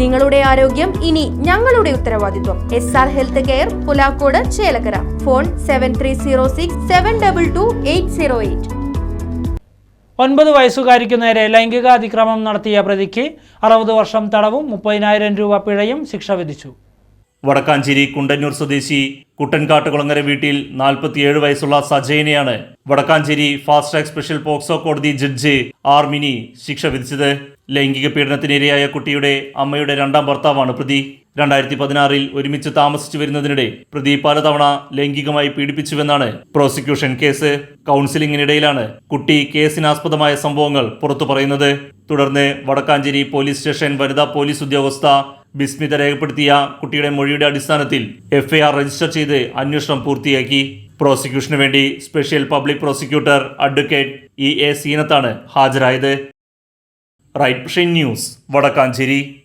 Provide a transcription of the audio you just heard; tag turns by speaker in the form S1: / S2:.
S1: നിങ്ങളുടെ ആരോഗ്യം ഇനി ഞങ്ങളുടെ ഉത്തരവാദിത്വം. S R health care Pulakode Chelakkara. Phone seven three zero six seven double two eight zero eight
S2: ഒൻപത് വയസ്സുകാരിക്കു നേരെ ലൈംഗിക അതിക്രമം നടത്തിയ പ്രതിക്ക് അറുപത് വർഷം തടവും മുപ്പതിനായിരം രൂപ പിഴയും ശിക്ഷ വിധിച്ചു.
S3: വടക്കാഞ്ചേരി കുണ്ടന്നൂർ സ്വദേശി കുട്ടൻകാട്ടുകുളങ്ങര വീട്ടിൽ നാൽപ്പത്തിയേഴ് വയസ്സുള്ള സജയനെയാണ് Wadakkanchery fast track special POCSO കോടതി ജഡ്ജ് ആർമിനി ശിക്ഷ വിധിച്ചത്. ലൈംഗിക പീഡനത്തിനിരയായ കുട്ടിയുടെ അമ്മയുടെ രണ്ടാം ഭർത്താവാണ് പ്രതി. രണ്ടായിരത്തി പതിനാറിൽ ഒരുമിച്ച് താമസിച്ചു വരുന്നതിനിടെ പ്രതി പലതവണ ലൈംഗികമായി പീഡിപ്പിച്ചുവെന്നാണ് പ്രോസിക്യൂഷൻ കേസ്. കൗൺസിലിംഗിനിടയിലാണ് കുട്ടി കേസിനാസ്പദമായ സംഭവങ്ങൾ പുറത്തു പറയുന്നത്. തുടർന്ന് വടക്കാഞ്ചേരി പോലീസ് സ്റ്റേഷൻ വനിതാ പോലീസ് ഉദ്യോഗസ്ഥ ബിസ്മിത രേഖപ്പെടുത്തിയ കുട്ടിയുടെ മൊഴിയുടെ അടിസ്ഥാനത്തിൽ എഫ്ഐആർ രജിസ്റ്റർ ചെയ്ത് അന്വേഷണം പൂർത്തിയാക്കി. പ്രോസിക്യൂഷന് വേണ്ടി special public prosecutor advocate E A സീനത്താണ് ഹാജരായത്. Right news Wadakkanchery.